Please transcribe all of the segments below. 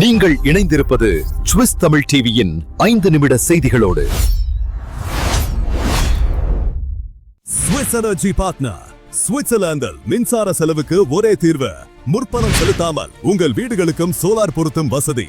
நீங்கள் இணைந்திருப்பது சுவிஸ் தமிழ் டிவியின் ஐந்து நிமிட செய்திகளோடு. சுவிஸ் எனர்ஜி பார்ட்னர் சுவிட்சர்லாந்தில் மின்சார செலவுக்கு ஒரே தீர்வு. முற்பணம் செலுத்தாமல் உங்கள் வீடுகளுக்கும் சோலார் பொருத்தும் வசதி.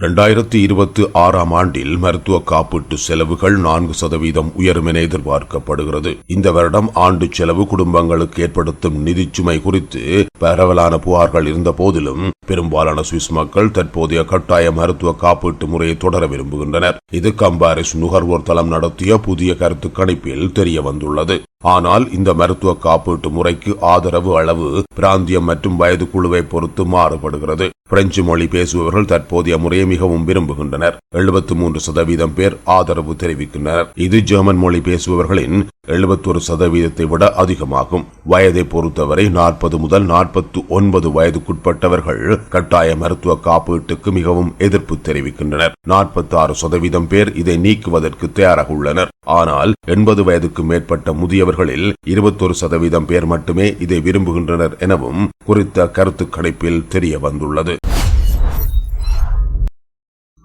இரண்டாயிரத்தி இருபத்தி ஆறாம் ஆண்டில் மருத்துவ காப்பீட்டு செலவுகள் நான்கு சதவீதம் உயரும் என எதிர்பார்க்கப்படுகிறது. இந்த வருடம் ஆண்டு செலவு குடும்பங்களுக்கு ஏற்படுத்தும் நிதிச்சுமை குறித்து பரவலான புகார்கள் இருந்த போதிலும் பெரும்பாலான சுவிஸ் மக்கள் தற்போதைய கட்டாய மருத்துவ காப்பீட்டு முறையை தொடர விரும்புகின்றனர். இது கம்பாரிஸ் நுகர்வோர் தளம் நடத்திய புதிய கருத்து கணிப்பில் தெரிய வந்துள்ளது ஆனால் இந்த மருத்துவ காப்பீட்டு முறைக்கு ஆதரவு அளவு பிராந்தியம் மற்றும் வயது குழுவை பொறுத்து மாறுபடுகிறது. பிரெஞ்சு மொழி பேசுபவர்கள் தற்போதைய முறையை மிகவும் விரும்புகின்றனர். எழுபத்தி மூன்று சதவீதம் பேர் ஆதரவு தெரிவிக்கின்றனர். இது ஜெர்மன் மொழி பேசுபவர்களின் எழுபத்தொரு சதவீதத்தை விட அதிகமாகும். வயதை பொறுத்தவரை நாற்பது முதல் நாற்பத்தி ஒன்பது வயதுக்குட்பட்டவர்கள் கட்டாய மருத்துவ காப்பீட்டுக்கு மிகவும் எதிர்ப்பு தெரிவிக்கின்றனர். நாற்பத்தி ஆறு சதவீதம் பேர் இதை நீக்குவதற்கு தயாராக உள்ளனர். ஆனால் எண்பது வயதுக்கு மேற்பட்ட முதியவர்களில் இருபத்தொரு சதவீதம் பேர் மட்டுமே இதை விரும்புகின்றனர் எனவும் குறித்த கருத்து கணிப்பில் தெரிய வந்துள்ளது.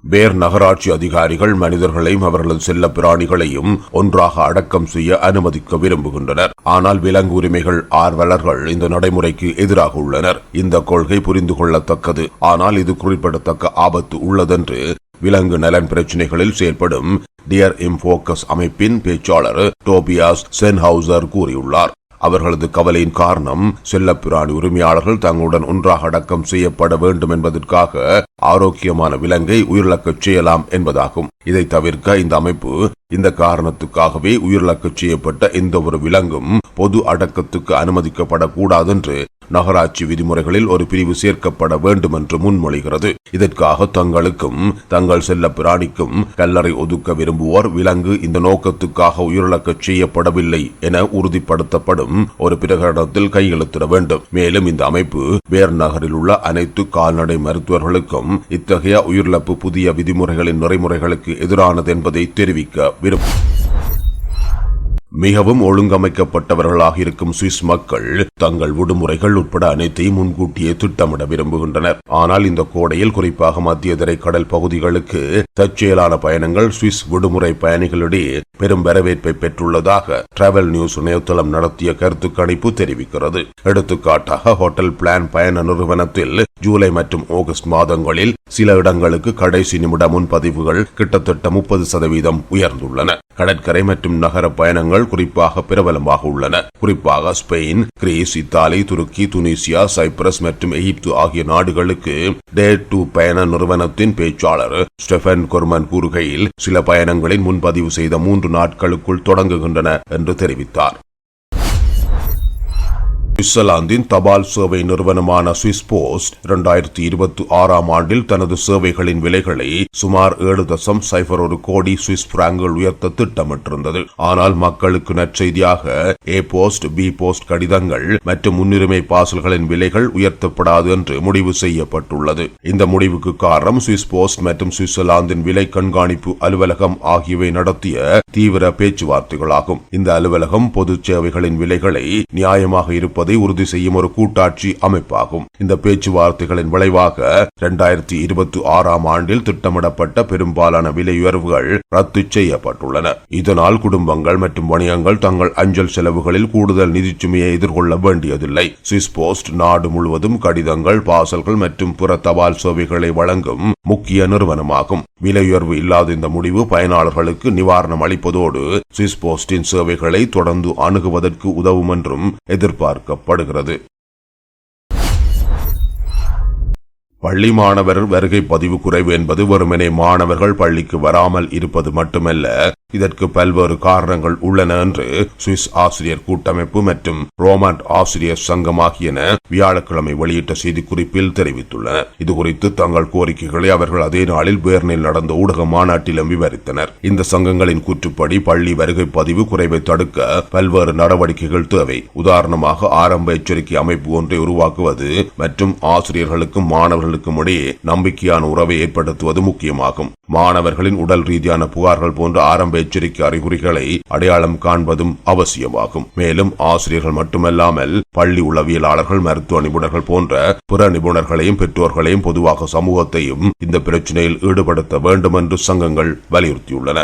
வேர் நகராட்சி அதிகாரிகள் மனிதர்களையும் அவர்களது செல்ல பிராணிகளையும் ஒன்றாக அடக்கம் செய்ய அனுமதிக்க விரும்புகின்றனர். ஆனால் விலங்கு உரிமைகள் ஆர்வலர்கள் இந்த நடைமுறைக்கு எதிராக உள்ளனர். இந்த கொள்கை புரிந்து கொள்ளத்தக்கது. ஆனால் இது குறிப்பிடத்தக்க ஆபத்து உள்ளதென்று விலங்கு நலன் பிரச்சினைகளில் செயல்படும் டியர் இம்போக்கஸ் அமைப்பின் பேச்சாளர் டோபியாஸ் சென்ஹவுசர் கூறியுள்ளார். அவர்களது கவலையின் காரணம் செல்லப்பிராணி உரிமையாளர்கள் தங்களுடன் ஒன்றாக அடக்கம் செய்யப்பட வேண்டும் என்பதற்காக ஆரோக்கியமான விலங்கை உயிரிழக்கச் செய்யலாம் என்பதாகும். இதை தவிர்க்க இந்த அமைப்பு இந்த காரணத்துக்காகவே உயிரிழக்கச் செய்யப்பட்ட எந்த ஒரு விலங்கும் பொது அடக்கத்துக்கு அனுமதிக்கப்படக்கூடாது என்று நகராட்சி விதிமுறைகளில் ஒரு பிரிவு சேர்க்கப்பட வேண்டும் என்று முன்மொழிகிறது. இதற்காக தங்களுக்கும் தங்கள் செல்ல பிராணிக்கும் கல்லறை ஒதுக்க விரும்புவோர் விலங்கு இந்த நோக்கத்துக்காக உயிரிழக்க செய்யப்படவில்லை என உறுதிப்படுத்தப்படும் ஒரு பிரகடனத்தில் கையெழுத்திட வேண்டும். மேலும் இந்த அமைப்பு வேர் நகரில் உள்ள அனைத்து கால்நடை மருத்துவர்களுக்கும் இத்தகைய உயிரிழப்பு புதிய விதிமுறைகளின் நடைமுறைகளுக்கு எதிரானது என்பதை தெரிவிக்க விரும்பும். மிகவும் ஒழுங்கமைக்கப்பட்டவர்களாக இருக்கும் சுவிஸ் மக்கள் தங்கள் விடுமுறைகள் உட்பட அனைத்தையும் முன்கூட்டியே திட்டமிட விரும்புகின்றனர். ஆனால் இந்த கோடையில் குறிப்பாக மத்திய திரைக்கடல் கடல் பகுதிகளுக்கு தற்செயலான பயணங்கள் சுவிஸ் விடுமுறை பயணிகளிடையே பெரும் வரவேற்பை பெற்றுள்ளதாக டிராவல் நியூஸ் இணையதளம் நடத்திய கருத்து கணிப்பு தெரிவிக்கிறது. எடுத்துக்காட்டாக ஹோட்டல் பிளான் பயண நிறுவனத்தில் ஜூலை மற்றும் ஆகஸ்ட் மாதங்களில் சில இடங்களுக்கு கடைசி நிமிட முன்பதிவுகள் கிட்டத்தட்ட முப்பது சதவீதம் உயர்ந்துள்ளன. கடற்கரை மற்றும் நகர பயணங்கள் குறிப்பாக பிரபலமாக உள்ளன. குறிப்பாக ஸ்பெயின் கிரீஸ் இத்தாலி துருக்கி துனிசியா சைப்ரஸ் மற்றும் எகிப்து ஆகிய நாடுகளுக்கு டே டூ பயண நிறுவனத்தின் பேச்சாளர் ஸ்டெஃபன் கொர்மன் கூறுகையில் சில பயணங்களின் முன்பதிவு செய்த மூன்று நாட்களுக்குள் தொடங்குகின்றன என்று தெரிவித்தார். சுவிட்சர்லாந்தின் தபால் சேவை நிறுவனமான சுவிஸ் போஸ்ட் இரண்டாயிரத்தி இருபத்தி ஆறாம் ஆண்டில் தனது சேவைகளின் விலைகளை சுமார் ஏழு தசம் சைபர் ஒரு கோடி சுவிஸ் பிராங்குகள் உயர்த்த திட்டமிட்டிருந்தது. ஆனால் மக்களுக்கு நற்செய்தியாக ஏ போஸ்ட் பி போஸ்ட் கடிதங்கள் மற்றும் முன்னுரிமை பாசல்களின் விலைகள் உயர்த்தப்படாது என்று முடிவு செய்யப்பட்டுள்ளது. இந்த முடிவுக்கு காரணம் சுவிஸ் போஸ்ட் மற்றும் சுவிட்சர்லாந்தின் விலை கண்காணிப்பு அலுவலகம் ஆகியவை நடத்திய தீவிர பேச்சுவார்த்தைகளாகும். இந்த அலுவலகம் பொது சேவைகளின் விலைகளை நியாயமாக இருப்பது உறுதி செய்யும் ஒரு கூட்டாட்சி அமைப்பாகும். இந்த பேச்சுவார்த்தைகளின் விளைவாக இரண்டாயிரத்தி இருபத்தி ஆறாம் ஆண்டில் திட்டமிடப்பட்ட பெரும்பாலான விலை உயர்வுகள் ரத்து செய்யப்பட்டுள்ளன. இதனால் குடும்பங்கள் மற்றும் வணிகங்கள் தங்கள் அஞ்சல் செலவுகளில் கூடுதல் நிதிச்சுமையை எதிர்கொள்ள வேண்டியதில்லை. சுவிஸ் போஸ்ட் நாடு முழுவதும் கடிதங்கள் பாசல்கள் மற்றும் பிற தபால் சேவைகளை வழங்கும் முக்கிய நிறுவனமாகும். விலை உயர்வு இல்லாத இந்த முடிவு பயனாளர்களுக்கு நிவாரணம் அளிப்பதோடு சுவிஸ் போஸ்டின் சேவைகளை தொடர்ந்து அணுகுவதற்கு உதவும் என்றும் எதிர்பார்க்கப்படுகிறது பள்ளி மாணவர் வருகை பதிவு குறைவு என்பது வெறுமனே மாணவர்கள் பள்ளிக்கு வராமல் இருப்பது மட்டுமல்ல இதற்கு பல்வேறு காரணங்கள் உள்ளன என்று சுவிஸ் ஆசிரியர் கூட்டமைப்பு மற்றும் ரோமாண்ட் ஆசிரியர் சங்கம் ஆகியன வியாழக்கிழமை வெளியிட்ட செய்திக்குறிப்பில் தெரிவித்துள்ளன. இதுகுறித்து தங்கள் கோரிக்கைகளை அவர்கள் அதே நாளில் பேர்னில் நடந்த ஊடக மாநாட்டிலும் விவரித்தனர். இந்த சங்கங்களின் கூற்றுப்படி பள்ளி வருகை பதிவு குறைவை தடுக்க பல்வேறு நடவடிக்கைகள் தேவை. உதாரணமாக ஆரம்ப எச்சரிக்கை அமைப்பு ஒன்றை உருவாக்குவது மற்றும் ஆசிரியர்களுக்கும் மாணவர்களுக்கும் இடையே நம்பிக்கையான உறவை ஏற்படுத்துவது முக்கியமாகும். மாணவர்களின் உடல் ரீதியான புகார்கள் போன்ற ஆரம்ப எச்சரிக்கை அறிகுறிகளை அடையாளம் காண்பதும் அவசியமாகும். மேலும் ஆசிரியர்கள் மட்டுமல்லாமல் பள்ளி உளவியலாளர்கள் மருத்துவ நிபுணர்கள் போன்ற பிற நிபுணர்களையும் பெற்றோர்களையும் பொதுவாக சமூகத்தையும் இந்த பிரச்சினையில் ஈடுபடுத்த வேண்டும் என்று சங்கங்கள் வலியுறுத்தியுள்ளன.